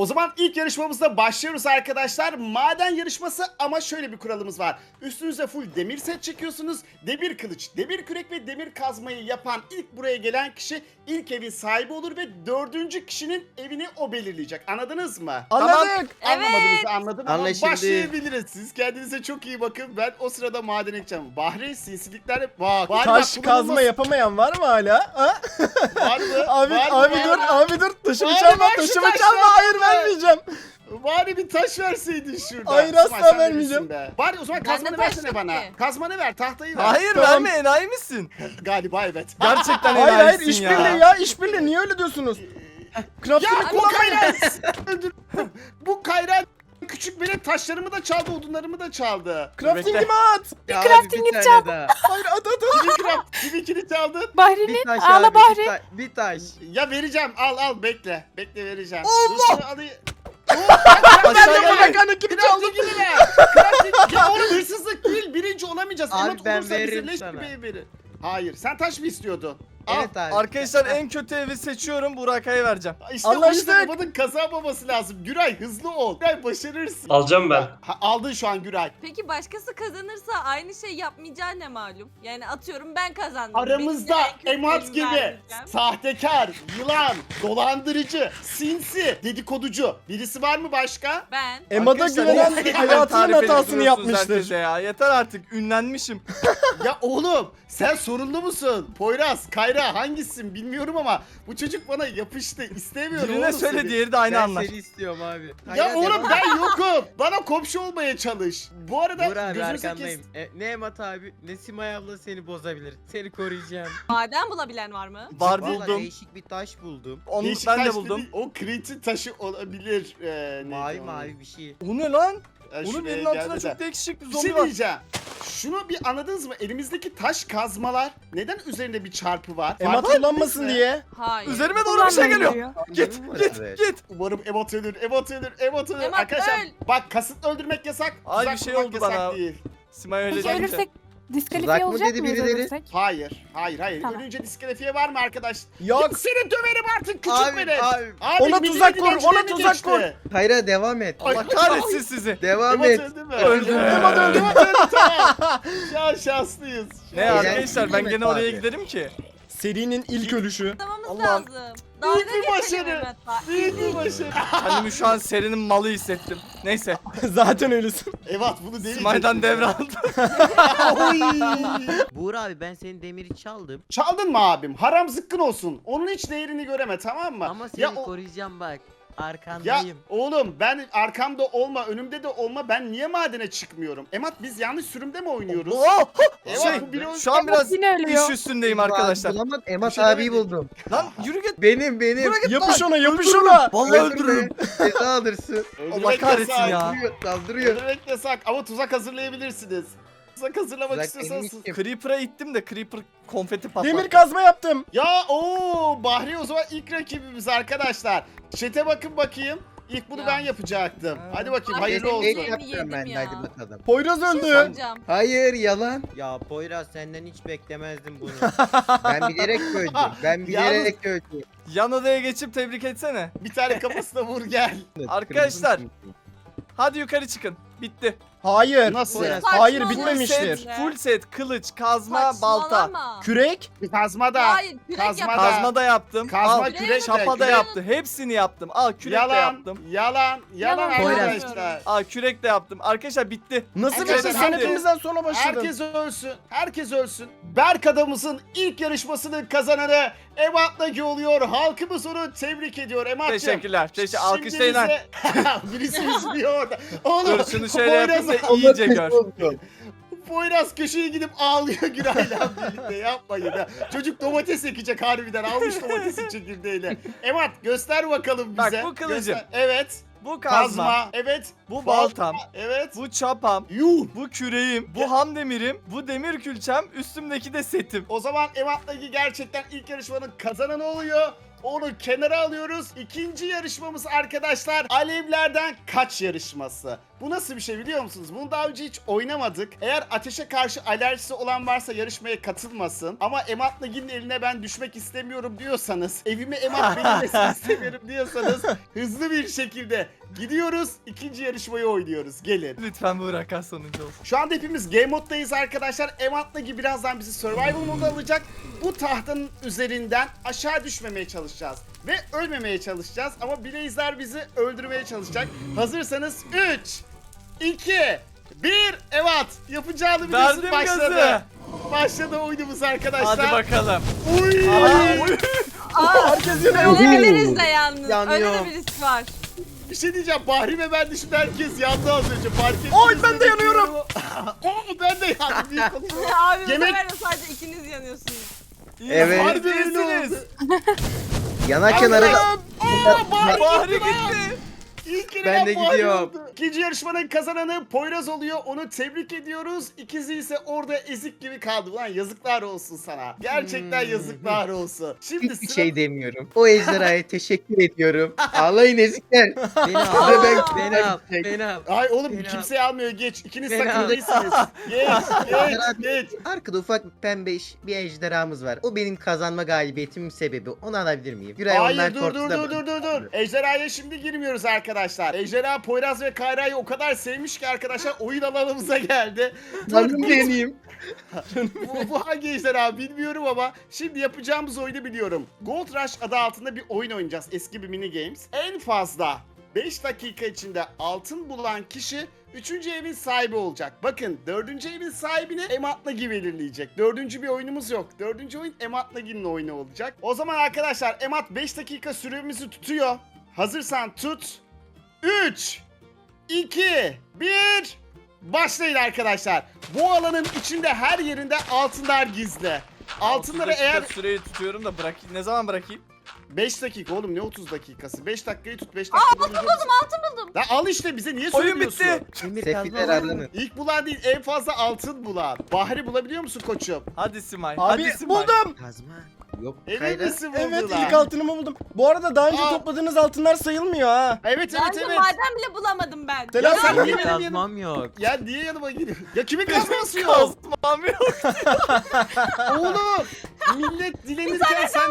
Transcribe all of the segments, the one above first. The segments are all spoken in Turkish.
O zaman ilk yarışmamızda başlıyoruz arkadaşlar. Maden yarışması ama şöyle bir kuralımız var. Üstünüze full demir set çekiyorsunuz. Demir kılıç, demir kürek ve demir kazmayı yapan ilk buraya gelen kişi ilk evin sahibi olur ve dördüncü kişinin evini o belirleyecek. Anladınız mı? Anladık. Anlamadığınızı anladım ama Anlaşıldı. başlayabiliriz. Siz kendinize çok iyi bakın. Ben o sırada madene gideceğim. Bahri sinsilikler bak. Bahri Taş bak, kazma kullanılmaz- yapamayan var mı hala? Ha? Var mı? Abi Var mı? abi Var dur mı? abi dur taşımı Abi çalma ver şu taşımı çalma hayır be. Vermeyeceğim. Bari bir taş verseydin şurada. Hayır, asla sen de vermeyeceğim. bilirsin Be. Bari o zaman Ben de kazmanı taş versene yok bana. ki. Kazmanı ver, tahtayı ver. Hayır Tamam. verme enayi misin? Galiba evet. Gerçekten Hayır hayır enayisin işbirliği ya işbirliği niye öyle diyorsunuz? ya Craft'ını bu kullanmayın. kayran. Öldürdüm. bu kayran küçük benim taşlarımı da çaldı, odunlarımı da çaldı. Crafting'imi at. Ya crafting abi, bir yapacağım. tane daha. Hayır at at at. Kimin craft, kimin kili çaldın? Bir Bahri'nin taş ağla abi, Bahri. Bir, ta- bir taş. Ya vereceğim. Al al bekle. Bekle vereceğim. Allah! Dur şunu alayım. Aşağı Ben gel. de mekanikimi çaldım. Crafting gibi ver. Crafting. Ya oğlum hırsızlık değil. Birinci olamayacağız. Abi Emat ben olursa veririm leş sana. gibi verir. Hayır. Sen taş mı istiyordun? Evet abi. Arkadaşlar en kötü evi seçiyorum Burakay'a vereceğim. İşte o Anlaştık. yüzden Emad'ın kazanmaması lazım. Güray hızlı ol. Güray başarırsın. Alacağım ben. Ha, aldın şu an Güray. Peki başkası kazanırsa aynı şey yapmayacağı ne malum? Yani atıyorum ben kazandım. Aramızda Benim en kötü Emad elimi gibi vermeyeceğim. sahtekar, yılan, dolandırıcı, sinsi, dedikoducu birisi var mı başka? Ben. Emad'a Arkadaşlar, güvenen niye hayatının tarif edip hatasını duruyorsunuz yapmıştır. Ya. Yeter artık ünlenmişim. ya oğlum sen sorunlu musun? Poyraz, Kayra hangisisin bilmiyorum ama bu çocuk bana yapıştı. İstemiyorum Birine oğlum söyle seni. diğeri de aynı ben anlar. seni istiyorum abi. Ya oğlum ben yokum. Bana komşu olmaya çalış. Bu arada Dur abi gözünüzü arkandayım. kes. E, ne Emat abi ne Simay abla seni bozabilir. Seni koruyacağım. Maden bulabilen var mı? Var Vallahi buldum. değişik bir taş buldum. Onu Değişik ben de buldum. dedi, O kritin taşı olabilir. Ee, neydi Mavi onun? mavi bir şey. O ne lan? Onun şuraya elinin altında geldi de. çok değişik bir Bir zombi şey var. diyeceğim. Şunu bir anladınız mı? Elimizdeki taş kazmalar neden üzerinde bir çarpı var? Emad Fark kullanmasın ettiniz mi? diye. Hayır. Üzerime doğru bir şey geliyor. Git git git. Umarım Emot ölür, Emot ölür, Emot ölür. Emot Arkadaşlar öl. bak kasıtlı öldürmek yasak. Ay, tuzak bir şey kurmak oldu yasak bana. değil. Simay öyle deyince. ölürsek Tuzak diskalifiye mı olacak dedi mıyız birileri? ölürsek? Hayır, hayır, hayır. Tamam. Ölünce diskalifiye var mı arkadaş? Yok. Ya seni döverim artık küçük Abi, beni. abi. Abi, Ona tuzak kur, ona tuzak geçti. kur. Hayra devam et. Allah kahretsin sizi. Devam et. öldü mü? Öldü. Emot öldü, Emot öldü tamam. Şu an şanslıyız. Ne Eğlenceli arkadaşlar ben mi gene oraya giderim ki. Serinin ilk ölüşü. Allah'ım. lazım. Büyük bir geçelim başarı. Emad'la. Büyük bir başarı. Kendimi şu an serinin malı hissettim. Neyse. Zaten öylesin. Evet bunu deneyeceğiz. Simay'dan devraldım. Oy. Buğra abi ben senin demiri çaldım. Çaldın mı abim? Haram zıkkın olsun. Onun hiç değerini göreme tamam mı? Ama seni ya, o- koruyacağım bak. Ya Arkandayım. oğlum ben arkamda olma, önümde de olma. Ben niye madene çıkmıyorum? Emat biz yanlış sürümde mi oynuyoruz? Oh! Evet, Şey, bu biliyor- şu an biraz Yine ölüyor. iş üstündeyim arkadaşlar. Bulamadım. Emat şey abiyi demedim. buldum. Lan yürü git. Benim benim. Yapış ona yapış ona. Vallahi öldürürüm. Ceza alırsın. Allah Öldürmek kahretsin yasak. ya. Saldırıyor, saldırıyor. Öldürmek yasak ama tuzak hazırlayabilirsiniz. Tuzak hazırlamak Tuzak istiyorsanız. benim işim. Creeper'a ittim de Creeper konfeti patlattı. Demir kazma yaptım. Ya o Bahri o zaman ilk rakibimiz arkadaşlar. Çete bakın bakayım. İlk bunu Ya. ben yapacaktım. Ha. Hadi bakayım Abi, hayırlı benim olsun. El Yedim ben de ya. hadi bakalım. Poyraz şey öldü. soracağım. Hayır yalan. Ya Poyraz senden hiç beklemezdim bunu. ben bilerek öldüm. Ben bilerek öldüm. Yan odaya geçip tebrik etsene. Bir tane kafasına vur gel. Arkadaşlar. Hadi yukarı çıkın. Bitti. Hayır. Nasıl? Poyraz. Hayır Saçmalama. bitmemiştir. Set, full set, kılıç, kazma, balta. Saçmalama. Kürek. Kazma da. Hayır kürek Kazma yap. da. Kazma da yaptım. Kazma Al, kürek de. şapa da kürek- yaptım. Hepsini yaptım. Al kürek de Yalan, yaptım. yalan, yalan Yalan arkadaşlar. Al kürek de yaptım. Arkadaşlar bitti. Nasıl Arkadaşlar, bitti? Sen hadi. hepimizden sonra başladın. Herkes ölsün, herkes ölsün. Berk adamımızın ilk yarışmasının kazananı Emat Nagi oluyor. Halkımız onu tebrik ediyor Emat'cığım. Teşekkürler. Teşekkür. Alkışlayın lan. Birisi üzülüyor orada. Oğlum, Dur şunu şöyle yapayım da iyice gör. Poyraz köşeye gidip ağlıyor Güray'la birlikte yapmayın ya. Çocuk domates ekecek harbiden almış domatesin çekirdeğiyle. Emat göster bakalım Bak, bize. bu kılıcım. Göster. Evet. Bu kazma. Kazma. Evet. Bu Balta. baltam. Evet. Bu çapam. Yuh. Bu küreğim. Bu ham demirim. Bu demir külçem. Üstümdeki de setim. O zaman Emat Nagi gerçekten ilk yarışmanın kazananı oluyor. Onu kenara alıyoruz. İkinci yarışmamız arkadaşlar alevlerden kaç yarışması. Bu nasıl bir şey biliyor musunuz? Bunu daha önce hiç oynamadık. Eğer ateşe karşı alerjisi olan varsa yarışmaya katılmasın. Ama Emat Nagi'nin eline ben düşmek istemiyorum diyorsanız, evime Emat verilmesini istemiyorum diyorsanız hızlı bir şekilde gidiyoruz. ikinci yarışmayı oynuyoruz. Gelin. Lütfen Burak az sonuncu olsun. Şu anda hepimiz game moddayız arkadaşlar. Emat Nagi birazdan bizi survival moda alacak. Bu tahtanın üzerinden aşağı düşmemeye çalışacağız. Ve ölmemeye çalışacağız. Ama Blazer bizi öldürmeye çalışacak. Hazırsanız 3, 2, 1, evet. Yapacağını biliyorsun Verdim başladı. gazı. Başladı oyunumuz arkadaşlar. Hadi bakalım. Uy. Aa, Herkes yanıyor. ölebiliriz de yalnız. Yanıyor. Öyle de bir risk var. Bir şey diyeceğim. Bahri ve ben dışında herkes yandı az önce. Fark ettiniz Oy, ben de yanıyorum. Oo ben de yandım. İyi konuşma. Abi bu Yemek- sefer de sadece ikiniz yanıyorsunuz. Evet. Harbi Öyle oldu. Yanarken ara... Allah'ım. Bahri Bahri gitti. Gitti. İlk kere Ben de gidiyorum. İkinci yarışmanın kazananı Poyraz oluyor. Onu tebrik ediyoruz. İkizi ise orada ezik gibi kaldı. Ulan yazıklar olsun sana. Gerçekten Hmm. yazıklar olsun. Şimdi Hiçbir sıra... şey demiyorum. O ejderhaya teşekkür ediyorum. Ağlayın ezikler. Beni al. Ben- Beni al. Beni al. Ay oğlum Beni kimseyi almıyor geç. İkiniz Beni sakın değilsiniz. Geç geç geç. Arkada ufak bir pembe iş, bir ejderhamız var. O benim kazanma galibiyetimin sebebi. Onu alabilir miyim? Güray onlar Hayır dur dur dur dur dur. Ejderhaya şimdi girmiyoruz arkadaşlar. Ejderha Poyraz ve Kayra'yı o kadar sevmiş ki arkadaşlar oyun alanımıza geldi. Ben yeneyim. bu, bu hangi ejderha bilmiyorum ama şimdi yapacağımız oyunu biliyorum. Gold Rush adı altında bir oyun oynayacağız. Eski bir mini games. En fazla 5 dakika içinde altın bulan kişi 3. evin sahibi olacak. Bakın 4. evin sahibini Emat Nagi belirleyecek. 4. bir oyunumuz yok. 4. oyun Emat Nagi'nin oyunu olacak. O zaman arkadaşlar Emat 5 dakika süremizi tutuyor. Hazırsan tut. 3 2 1 Başlayın arkadaşlar. Bu alanın içinde her yerinde altınlar gizli. Altınları 30 dakika eğer süreyi tutuyorum da bırak. Ne zaman bırakayım? 5 dakika oğlum ne 30 dakikası? 5 dakikayı tut 5 dakika. Altın buldum altın buldum. Lan al işte bize niye Oyun söylüyorsun? bitti. Emir Sefiller kazma. İlk bulan değil en fazla altın bulan. Bahri bulabiliyor musun koçum? Hadi Simay. Abi hadi Simay. buldum. Kazma. Yok misin Evet buldular? ilk altınımı buldum. Bu arada daha önce Aa. topladığınız altınlar sayılmıyor ha. Evet evet Bence evet. maden bile bulamadım ben. Selam Ya sen niye benim kazmam yok. Ya niye yanıma geliyorsun? Ya kimin kazması yok? Kazmam yok. Oğlum millet dilenirken sen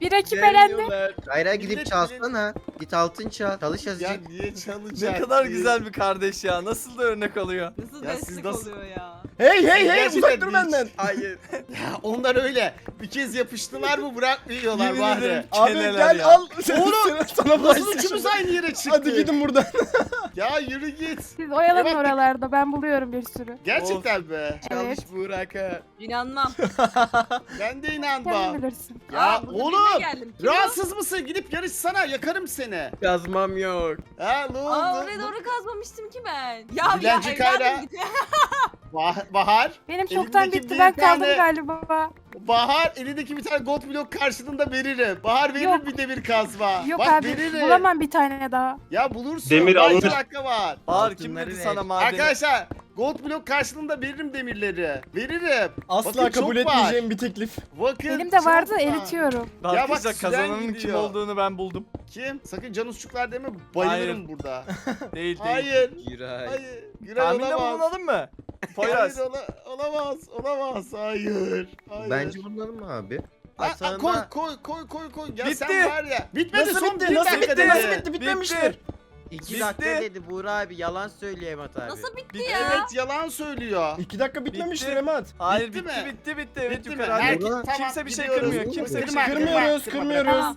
Bir rakip elendi. Geliyorlar. Kayra Millet gidip çalsana. Git altın çal. Çalış ya azıcık. niye çalacak? Ne kadar güzel bir kardeş ya. Nasıl da örnek alıyor. Nasıl Ya siz destek nasıl- oluyor ya? Hey hey hey Gerçekten uzak dur hiç- benden. Hayır. Ya onlar öyle. Bir kez yapıştılar mı bırakmıyorlar Yemin ederim. Abi Çeneler gel ya. al. Oğlum, sana Nasıl üçümüz aynı yere çıktık? Hadi gidin buradan. Ya yürü git. Siz oyalanın Evet. oralarda ben buluyorum bir sürü. Gerçekten be. Çalış Evet. Burak'a. İnanmam. Ben de Sen inanmam. bilirsin. Ya Aa, burada oğlum. geldim. Kim o? Rahatsız mısın? Gidip yarışsana. Yakarım seni. Kazmam yok. Ha ne oldu? Aa oraya doğru kazmamıştım ki ben. Ya Dilenci ya Kayra. evladım git. Bah- Bahar. Benim çoktan bitti bir ben kaldım tane- galiba. Bahar elindeki bir tane gold blok karşılığında veririm. Bahar veririm Yok. bir demir kazma. Yok Bak abi veririm. bulamam bir tane daha. Ya bulursun. Demir iki alınır. dakika var. Bahar kim Altınları dedi sana madeni? Arkadaşlar gold blok karşılığında veririm demirleri. Veririm. Asla Bakın çok kabul var. etmeyeceğim bir teklif. Bakın Benim de vardı çok var. eritiyorum. Ya bak, Arkadaşlar kazananın kim gidiyor. olduğunu ben buldum. Kim? Sakın canusçuklar deme bayılırım Hayır. burada. Değil değil. Hayır. Giray. Hayır. Güray Tahminde olamaz. bulunalım mı? Poyraz. Hayır ola- olamaz. Olamaz. Hayır. Hayır. Bence bulunalım mı abi? Aa, aa, koy koy koy koy koy. Ya Bitti. sen var ya. Bitmedi Nasıl son bitti? Nasıl bitti? Nasıl bitti? Bitmemiştir. İki Bitti. dakika dedi Buğra abi yalan söylüyor Emat abi. Nasıl bitti Bitti, ya? Evet yalan söylüyor. İki dakika bitmemiştir Bitti. Emat. Hayır Bitti bitti mi? bitti bitti. Evet Bitti mi? yukarı. Herkes- Tamam, Kimse bir şey gidiyoruz. kırmıyor. Kimse bir şey kırma, Kırmıyoruz, kırma, kırmıyoruz. Tamam.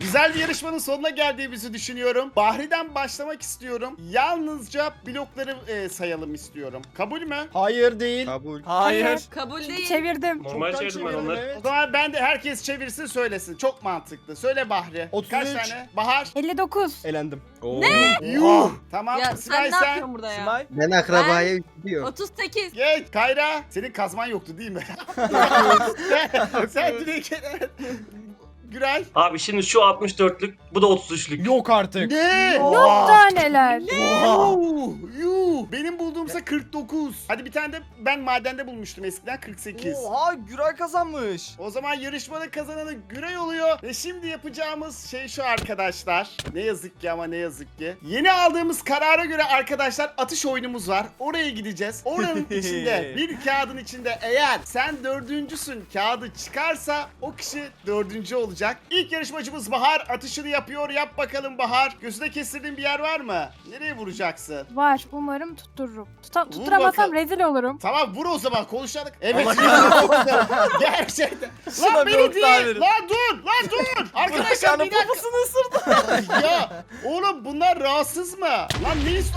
Güzel bir yarışmanın sonuna geldiğimizi düşünüyorum. Bahri'den başlamak istiyorum. Yalnızca blokları e, sayalım istiyorum. Kabul mü? Hayır değil. Kabul. Hayır. Kabul değil. çevirdim. Normal Çoktan çevirdim ben çevirdim, onları. evet. O zaman ben de herkes çevirsin söylesin. Çok mantıklı. Söyle Bahri. 33. Kaç tane? Bahar. 59. Elendim. Ne? Yuh. Tamam. Ya sen ne sen. yapıyorsun burada ya? Simay. Ben akrabaya üzülüyorum. 38. Geç. Kayra. Senin kazman yoktu değil mi? sen, sen direkt Güray. Abi şimdi şu 64'lük bu da 33'lük. Yok artık. Ne? Yok daha neler. Yuh, yuh. Benim bulduğumsa 49. Hadi bir tane de ben madende bulmuştum eskiden 48. Oha Güray kazanmış. O zaman yarışmanın kazananı Güray oluyor. Ve şimdi yapacağımız şey şu arkadaşlar. Ne yazık ki ama ne yazık ki. Yeni aldığımız karara göre arkadaşlar atış oyunumuz var. Oraya gideceğiz. Oranın içinde bir kağıdın içinde eğer sen dördüncüsün kağıdı çıkarsa o kişi dördüncü olacak. İlk yarışmacımız Bahar atışını yapıyor. Yap bakalım Bahar. Gözüne kestirdiğin bir yer var mı? Nereye vuracaksın? Var umarım tuttururum. Tuta, Vur tutturamazsam bakalım. rezil olurum. Tamam vur o zaman konuşalım. Evet. Gerçekten. Şuna Lan bir beni ok daha değil. verin. Lan dur. Lan dur. Arkadaşlar bir dakika. poposunu ısırdı. ya oğlum bunlar rahatsız mı? Lan ne is-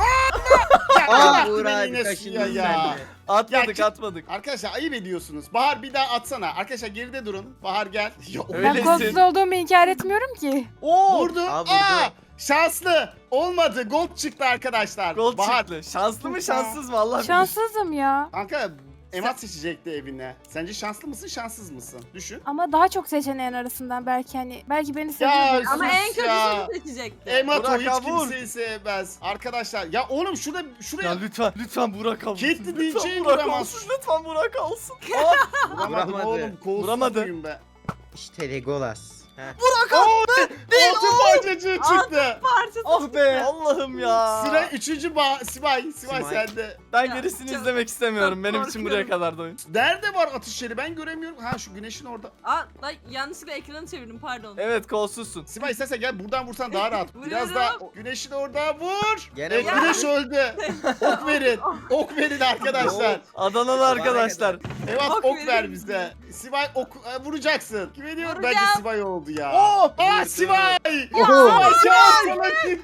Ya, Aa Allah Uğur abi kaşındın sen de. Atmadık Ya, atmadık. Arkadaşlar ayıp ediyorsunuz. Bahar bir daha atsana. Arkadaşlar geride durun. Bahar gel. Ya, Öyle. Ben Öylesin. kolsuz olduğumu inkar etmiyorum ki. Oo. Vurdu. Aa, vurdu. Aa, şanslı. Olmadı. Gold çıktı arkadaşlar. Gol Bahar. çıktı. Şanslı mı şanssız mı Allah bilir. Şanssızım ya. Kanka Emat seçecekti evine. Sence şanslı mısın, şanssız mısın? Düşün. Ama daha çok seçeneğin arasından belki hani belki beni Ya seviyor. Ama sus en ya. kötüsünü seçecekti. Emat o Burak hiç kimseyi sevmez. Arkadaşlar ya oğlum şurada şuraya Ya lütfen lütfen Burak alsın. Ketti Lütfen diyeceğin Burak vuramaz. alsın. Lütfen Burak alsın. vuramadım Vuramadı. oğlum. Kolsuz Vuramadı. muyum be? İşte Legolas. Heh. Altın parçacığı çıktı. Parçası. Ah be. Allah'ım ya. Sıra üçüncü ba Sibay. Sibay Sibay. sende. Ben Ya, gerisini çok- izlemek istemiyorum. çok Benim için buraya korkuyorum. kadar da oyun. Nerede var atış yeri? Ben göremiyorum. Ha şu güneşin orada. Aa, lan yanlışlıkla ekranı çevirdim pardon. Evet kolsuzsun. Sibay istersen gel buradan vursan daha rahat. Biraz Vuruyorum. daha güneşin orada vur. Gene Evet, güneş öldü. Ok verin. Ok verin arkadaşlar. Adanalı arkadaşlar. Evet Ok ok verin ver bize. Sibay ok e, vuracaksın. Kime diyorum? Vuracağım. Bence Sibay oldu ya. Oh! Aa! Oho. Sibay kağıt sana çıktı.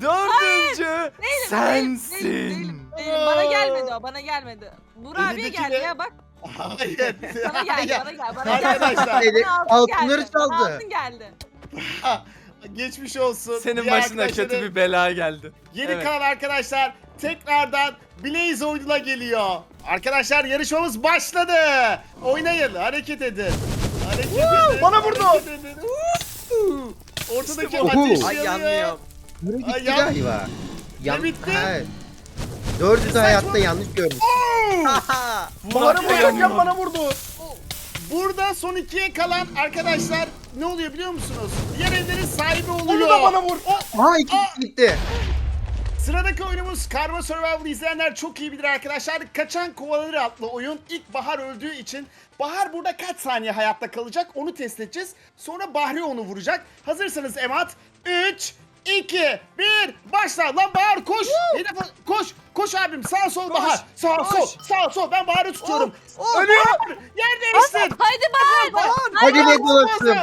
Dördüncü sensin. Bana gelmedi o, bana gelmedi. Burak abiye Elindeki geldi ne? ya bak. Hayır. Bana geldi, Hayır. bana geldi, bana geldi. Arkadaşlar Dedi, Bana altın altınları geldi, bana çaldı. altın geldi. geçmiş olsun. Senin Diğer başına kötü bir bela geldi. Yeni Evet. kalan arkadaşlar tekrardan Blaze oyununa geliyor. Arkadaşlar yarışmamız başladı. Oynayın, hareket edin. Edin. bana vurdu. Woo! Ortadaki İşte bu. ateş Ay yanıyor. yanmıyor. Nuri Ay, gitti yan- galiba. Yan... bitti? Ha. Dördü de hayatta yanlış görmüş. Bana vurarak yanıyor. yap bana vurdu. Burada son ikiye kalan arkadaşlar ne oluyor biliyor musunuz? Diğer evlerin sahibi oluyor. Onu da bana vur. Aha iki gitti. Sıradaki oyunumuz Karma Survival izleyenler çok iyi bilir arkadaşlar. Kaçan Kovalanır adlı oyun. İlk Bahar öldüğü için Bahar burada kaç saniye hayatta kalacak onu test edeceğiz. Sonra Bahri onu vuracak. Hazırsanız Emat 3 2 1 başla lan Bahar koş. Hedef koş. Koş abim sağ sol Bahar. Sağ koş. sol sağ sol ben Bahar'ı tutuyorum. Ölüyor. Yer değiştir. Haydi Bahar. Hadi Legolas'ım.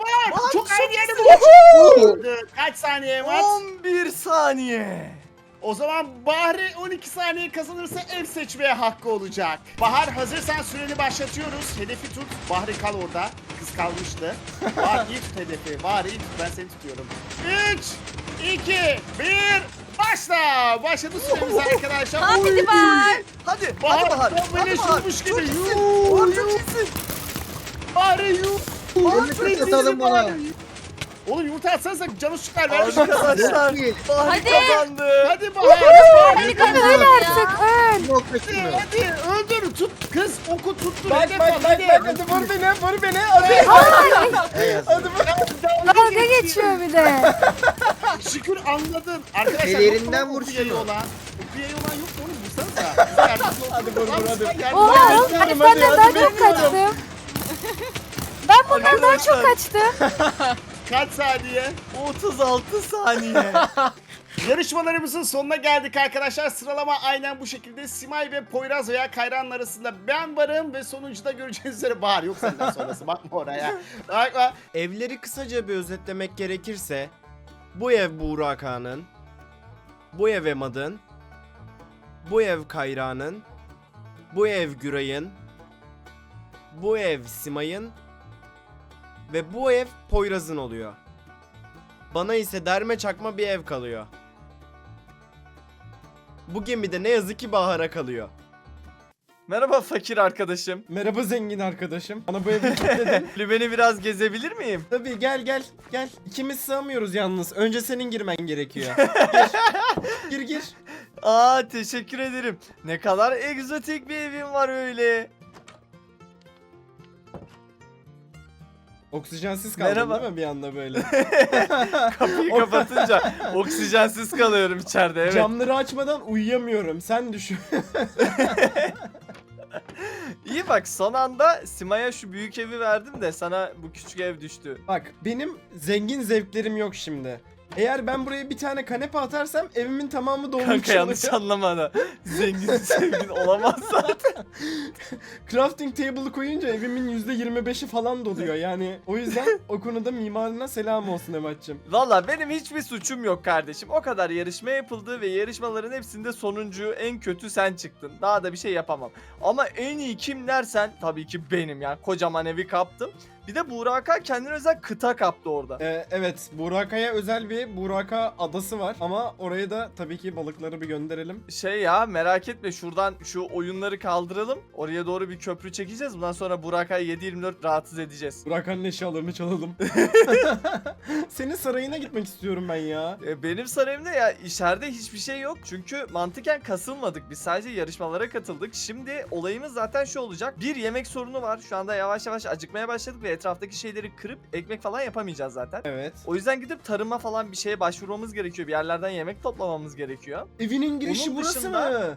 Bahar çok aynı yerde. Kaç saniye Emat? 11 saniye. O zaman Bahri 12 saniye kazanırsa ev seçmeye hakkı olacak. Bahar hazırsan süreni başlatıyoruz. Hedefi tut. Bahri kal orada. Kız kalmıştı. Bahar iyi tut hedefi. Bahar iyi tut. Ben seni tutuyorum. 3, 2, 1, başla. Başladı süremiz arkadaşlar. Hadi Oy. Bahar. Hadi. Bahar, hadi Bahar. tam Hadi Bahar. Çok gibi. iyisin. Yuh, Bahar yuh. çok iyisin. Bahri yuh. Yumurta Prensesim satalım bana. Bahri. Oğlum yumurta atsanıza canı çıkar. Ver şu kızı. Arkadaşlar. Bahar Hadi. kazandı. Hadi Bahar. Hadi Öl kazandı artık öl. Yok Hadi, kaçırmıyor. hadi öldür tut kız oku tuttur Bak hedef bak al, bak hadi. bak hadi vur beni vur beni hadi. Hadi vur. Dalga geçiyor bir de. Şükür anladın. Arkadaşlar Ellerinden yok mu vur oku yayı şunu. olan? Oku yayı olan yok mu oğlum vursanıza. Bize yardımcı olsun. Hadi vur, vur, Lan hadi. sen yardım Oha et. oğlum ben hadi, senden hadi, daha hadi, çok bekliyorum. kaçtım. Ben bundan daha çok kaçtım. Kaç saniye? 36 saniye. Yarışmalarımızın sonuna geldik arkadaşlar. Sıralama aynen bu şekilde. Simay ve Poyraz veya Kayran arasında ben varım ve sonuncuda göreceğiniz üzere Bahar yok senden sonrası. Bakma oraya. Bakma. Evleri kısaca bir özetlemek gerekirse bu ev Buğra bu ev Emad'ın, bu ev Kayra'nın, bu ev Güray'ın, bu ev Simay'ın ve bu ev Poyraz'ın oluyor. Bana ise derme çakma bir ev kalıyor. Bu gemide ne yazık ki Bahar'a kalıyor. Merhaba fakir arkadaşım. Merhaba zengin arkadaşım. Bana bu evi kilitledin. Beni biraz gezebilir miyim? Tabii gel gel gel. İkimiz sığamıyoruz yalnız. Önce senin girmen gerekiyor. gir gir. gir. Aa teşekkür ederim. Ne kadar egzotik bir evim var öyle. Oksijensiz kaldın Merhaba. değil mi bir anda böyle? Kapıyı kapatınca oksijensiz kalıyorum içeride evet. Camları açmadan uyuyamıyorum. Sen düşün. İyi bak son anda Sima'ya şu büyük evi verdim de sana bu küçük ev düştü. Bak benim zengin zevklerim yok şimdi. Eğer ben buraya bir tane kanepe atarsam evimin tamamı dolmuş Kanka yanlış olacak. anlama da. Zengin zengin olamaz zaten. Crafting table'ı koyunca evimin %25'i falan doluyor yani. O yüzden o konuda mimarına selam olsun Emat'cığım. Valla benim hiçbir suçum yok kardeşim. O kadar yarışma yapıldı ve yarışmaların hepsinde sonuncu en kötü sen çıktın. Daha da bir şey yapamam. Ama en iyi kim dersen tabii ki benim ya. Kocaman evi kaptım. Bir de Burak'a kendine özel kıta kaptı orada. Ee, evet Buraka'ya özel bir Buraka adası var ama oraya da tabii ki balıkları bir gönderelim. Şey ya merak etme şuradan şu oyunları kaldıralım. Oraya doğru bir köprü çekeceğiz. Bundan sonra Burak'ı 7-24 rahatsız edeceğiz. Buraka'nın eşyalarını çalalım. Senin sarayına gitmek istiyorum ben ya. E, Benim sarayımda ya içeride hiçbir şey yok. Çünkü mantıken kasılmadık. Biz sadece yarışmalara katıldık. Şimdi olayımız zaten şu olacak. Bir yemek sorunu var. Şu anda yavaş yavaş acıkmaya başladık ve etraftaki şeyleri kırıp ekmek falan yapamayacağız zaten. Evet. O yüzden gidip tarıma falan bir şeye başvurmamız gerekiyor. Bir yerlerden yemek toplamamız gerekiyor. Evinin girişi Onun burası dışında- mı?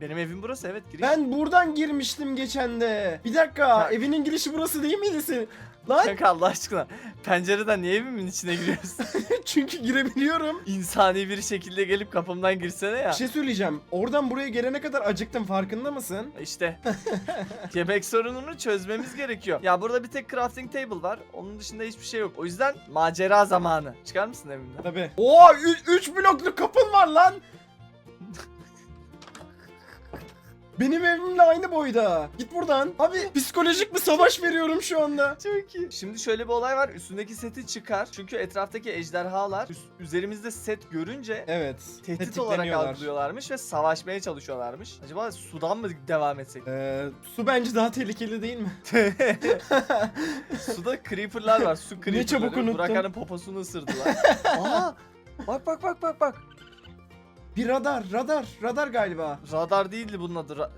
Benim evim burası evet giriş. Ben buradan girmiştim geçen de. Bir dakika Ya- evinin girişi burası değil miydi senin? Lan Kanka Allah aşkına pencereden niye evimin içine giriyorsun? çünkü girebiliyorum. İnsani bir şekilde gelip kapımdan girsene ya. Bir şey söyleyeceğim. Oradan buraya gelene kadar acıktım farkında mısın? İşte yemek sorununu çözmemiz gerekiyor. Ya burada bir tek crafting table var. Onun dışında hiçbir şey yok. O yüzden macera zamanı. Çıkar mısın evimden? Tabii. Oo 3 blokluk kapın var lan. Benim evimle aynı boyda. Git buradan. Abi psikolojik bir savaş veriyorum şu anda. Çok iyi. Şimdi şöyle bir olay var. Üstündeki seti çıkar. Çünkü etraftaki ejderhalar üst- üzerimizde set görünce Evet. tehdit olarak tetikleniyorlar. algılıyorlarmış ve savaşmaya çalışıyorlarmış. Acaba sudan mı devam etsek? Ee, su bence daha tehlikeli değil mi? Suda creeperlar var. Su creeperları. çabuk unuttun. Buraka'nın poposunu ısırdılar. Aa! Bak bak bak bak bak. Bir radar, radar, radar galiba. Radar değildi bunun adı. Ra-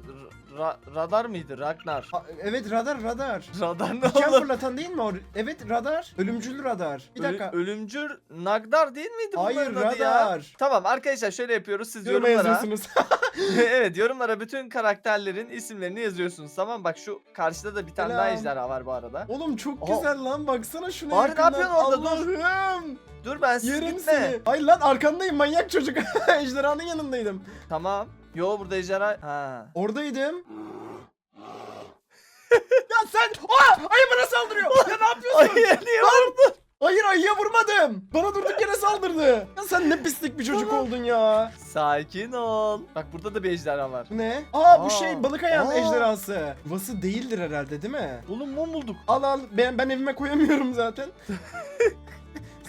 ra- radar mıydı? Ragnar. Ha, evet radar, radar. Radar ne Diken oğlum? fırlatan değil mi o? Evet radar. Ölümcül radar. Bir Ölü- dakika. ölümcül Nagdar değil miydi Hayır bunların adı ya? radar. Tamam arkadaşlar şöyle yapıyoruz. Siz Yoruma yorumlara. yazıyorsunuz. evet yorumlara bütün karakterlerin isimlerini yazıyorsunuz. Tamam bak şu karşıda da bir tane daha Selam. ejderha var bu arada. Oğlum çok Aa. güzel lan baksana şuna Bari ne yakından. yapıyorsun orada? Dur. Allah'ım. Dur ben siz Yerim gitme. seni. Hayır lan arkandayım manyak çocuk. Ejderhanın yanındaydım. Tamam. Yo burada ejderha. Ha. Oradaydım. ya sen Aa, ayı bana saldırıyor. Ya ne yapıyorsun? Ay niye vurdun? Hayır ayıya vurmadım. Bana durduk yere saldırdı. Ya sen ne pislik bir çocuk Tamam. oldun ya. Sakin ol. Bak burada da bir ejderha var. Bu ne? Aa, bu Aa. şey balık ayağın Aa. ejderhası. Yuvası değildir herhalde değil mi? Oğlum mum bulduk. Al al ben, ben evime koyamıyorum zaten.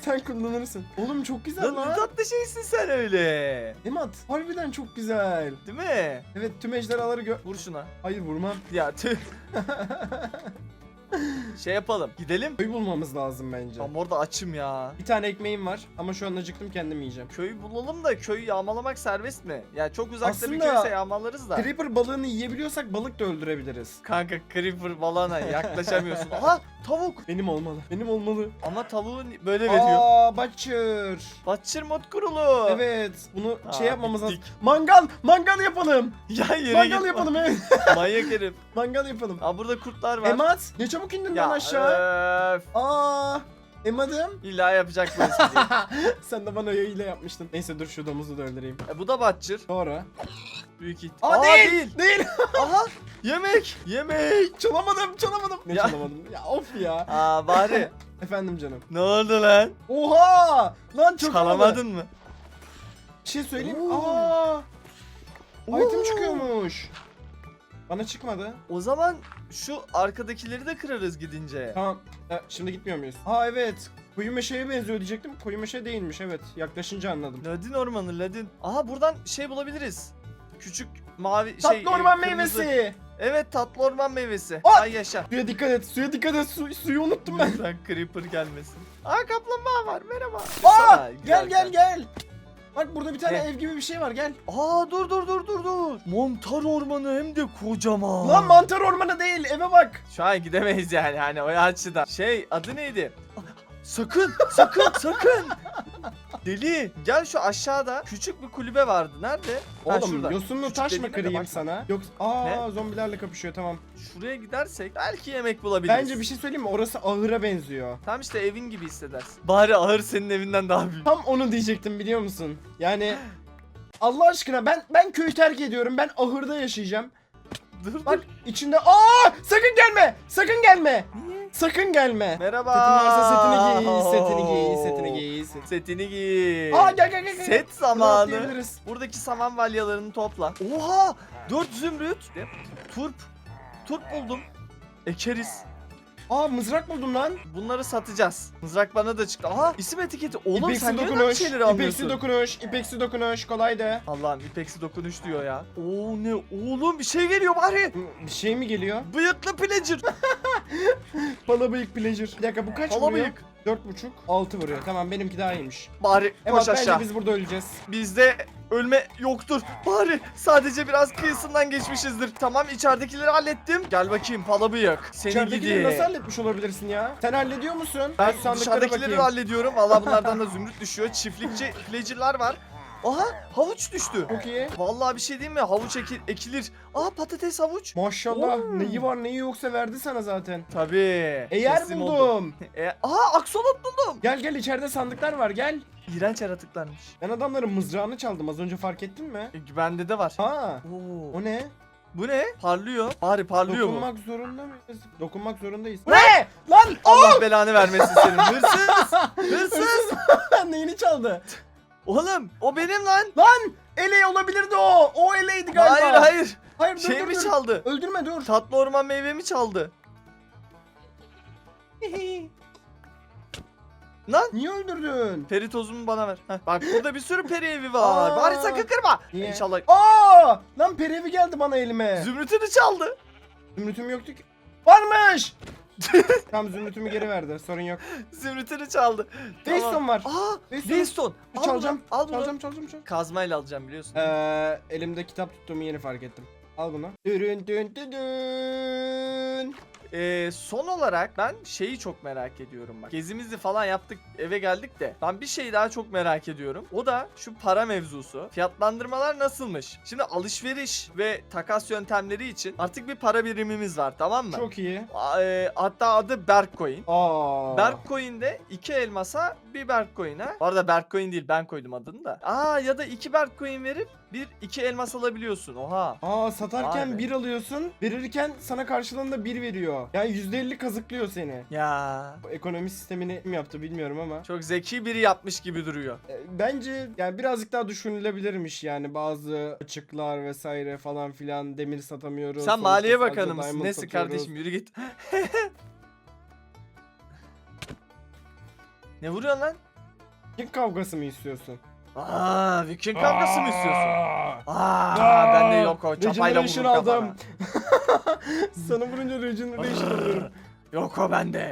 sen kullanırsın. Oğlum çok güzel Lan ne lan. tatlı şeysin sen öyle. Emat harbiden çok güzel. Değil mi? Evet tüm ejderhaları gö... Vur şuna. Hayır vurmam. Ya tüh. şey yapalım. Gidelim. Köy bulmamız lazım bence. Tam orada açım ya. Bir tane ekmeğim var ama şu an acıktım kendim yiyeceğim. Köyü bulalım da köyü yağmalamak serbest mi? Ya çok uzakta bir Aslında- köyse yağmalarız da. Creeper balığını yiyebiliyorsak balık da öldürebiliriz. Kanka creeper balana yaklaşamıyorsun. Aha tavuk. Benim olmalı. Benim olmalı. Ama tavuğu ni- böyle veriyor. Aa Butcher. Butcher mod kurulu. Evet. Bunu Aa, şey yapmamız lazım. bittik. Mangal. Mangal yapalım. Ya yere Mangal git. yapalım evet. Manyak herif. Mangal yapalım. Aa burada kurtlar var. Emat ne çabuk indin ya lan aşağı. öf. Aa. Emad'ım. İlla yapacak bu espriyi. Sen de bana hile yapmıştın. Neyse dur şu domuzu da öldüreyim. e, bu da Butcher. Doğru. Büyük ihtim- Aa, değil. değil. Aha yemek. Yemek. çalamadım çalamadım. Ne Ya. çalamadım? Ya of ya. Aa bari. Efendim canım. ne oldu lan? Oha! Lan çok. Çalamadın mı? Bir şey söyleyeyim. Oo. Aa! Oo. Item çıkıyormuş. Bana çıkmadı. O zaman şu arkadakileri de kırarız gidince. Tamam. E, şimdi gitmiyor muyuz? Aa evet. Koyu meşeye benziyor diyecektim. Koyu meşe değilmiş evet. Yaklaşınca anladım. Ladin ormanı Ladin. Aha buradan şey bulabiliriz. Küçük mavi şey. Tatlı orman e, kırmızı. meyvesi. Evet tatlı orman meyvesi. Aa! Ay yaşa. Suya dikkat et. Suya dikkat et. Su, suyu unuttum ben. Lütfen creeper gelmesin. Aa kaplumbağa var merhaba. Aa, Sana, gel gel gel. Bak burada bir tane Ne? ev gibi bir şey var gel. Aa dur dur dur dur dur. Mantar ormanı hem de kocaman. Lan mantar ormanı değil eve bak. Şu an gidemeyiz yani hani o açıdan. Şey adı neydi? Sakın sakın sakın. Deli gel şu aşağıda küçük bir kulübe vardı. Nerede? Ha, Oğlum şurada. yosunlu Küçük taş mı dediğime de kırayım bak. sana? Yok aa zombilerle kapışıyor tamam. Şuraya gidersek belki yemek bulabiliriz. Bence bir şey söyleyeyim mi? Orası ahıra benziyor. Tam işte evin gibi hissedersin. Bari ahır senin evinden daha büyük. Tam onu diyecektim biliyor musun? Yani Allah aşkına ben ben köyü terk ediyorum. Ben ahırda yaşayacağım. Dur Bak dur. içinde aa sakın gelme. Sakın gelme. Niye? Sakın gelme. Merhaba. Setin varsa setini giy, setini giy, setini. Set... Setini giy. Aa gel gel gel. gel. Set Bunu zamanı. atlayabiliriz. Buradaki saman balyalarını topla. Oha! 4 zümrüt. Turp. Turp buldum. Ekeriz. Aa mızrak buldum lan. Bunları satacağız. Mızrak bana da çıktı. Aha isim etiketi. Oğlum İpeksi sen neden bir dokunuş. şeyleri İpeksi anlıyorsun? dokunuş. İpeksi dokunuş. Kolaydı. Allah'ım ipeksi dokunuş diyor ya. Oo ne oğlum bir şey geliyor bari. Bir şey mi geliyor? Bıyıklı pillager. Pala bıyık pleasure. Bir dakika bu kaç Pala vuruyor? bıyık. Dört buçuk. Altı vuruyor. Tamam benimki daha iyiymiş. Bari Emat koş aşağı. biz burada öleceğiz. Bizde ölme yoktur. Bari sadece biraz kıyısından geçmişizdir. Tamam içeridekileri hallettim. Gel bakayım pala bıyık. Seni İçeridekileri gidi. nasıl halletmiş olabilirsin ya? Sen hallediyor musun? Ben Şu sandıklara dışarıdakileri bakayım. hallediyorum. Valla bunlardan da zümrüt düşüyor. Çiftlikçi pillager'lar var. Aha havuç düştü. Çok iyi. Vallahi bir şey diyeyim mi? Havuç eki- ekilir. Aa patates havuç. Maşallah Oo. neyi var neyi yoksa verdi sana zaten. Tabii. Eğer teslim oldum. buldum. E, aa aksolot buldum. Gel gel içeride sandıklar var gel. İğrenç yaratıklarmış. Ben adamların mızrağını çaldım az önce fark ettin mi? E, bende de var. Ha. Oo. O ne? Bu ne? Parlıyor. Bari parlıyor bu. Dokunmak zorunda mıyız? Dokunmak zorundayız. Ne? Lan! Allah belanı vermesin senin. Hırsız. Hırsız. Neyini çaldı? Oğlum o benim lan. Lan! Ele olabilirdi o. O eleydi galiba. Hayır hayır. Hayır dur Şey dur mi dur. çaldı? Öldürme dur. Tatlı orman meyvemi çaldı. Lan Niye öldürdün? peri tozumu bana ver. Heh, Bak burada bir sürü peri evi var. Aa. Bari sakın kırma. Niye? İnşallah Aa! Lan perevi geldi bana elime. zümrütünü çaldı. Zümrütüm yoktu ki. Varmış! tamam zümrütümü geri verdi. Sorun yok. Zümrütünü çaldı. Waystone var. Aa. Waystone. Al Çalacağım. Bunu, al bunu. Çalacağım çalacağım çalacağım. Kazmayla alacağım biliyorsun. Ee, elimde kitap tuttuğumu yeni fark ettim. Al bunu. Dürün dün dün dün. Ee, son olarak ben şeyi çok merak ediyorum bak. Gezimizi falan yaptık eve geldik de ben bir şey daha çok merak ediyorum. O da şu para mevzusu. Fiyatlandırmalar nasılmış? Şimdi alışveriş ve takas yöntemleri için artık bir para birimimiz var tamam mı? Çok iyi. A- e, hatta adı Berkcoin. Aa. Berkcoin'de iki elmasa bir Berkcoin'e. Bu arada Berkcoin değil ben koydum adını da. Aa ya da iki Berkcoin verip bir iki elmas alabiliyorsun. Oha. Aa satarken Vay be. bir alıyorsun, verirken sana karşılığında bir veriyor. Yani %50 kazıklıyor seni. Ya. Bu ekonomi sistemini kim yaptı bilmiyorum ama. Çok zeki biri yapmış gibi duruyor. E, Bence yani birazcık daha düşünülebilirmiş yani bazı açıklar vesaire falan filan demir satamıyoruz. Sen sonuçta Maliye sadece Bakanı mısın? diamond Nesin satıyoruz. kardeşim yürü git. ne vuruyorsun lan? Kim kavgası mı istiyorsun? Aa, Viking kavgası mı istiyorsun? Aa! Ben de yok o çapayla Regeneration vururum aldım. Sana vurunca regeneration alıyorum. Yok o bende.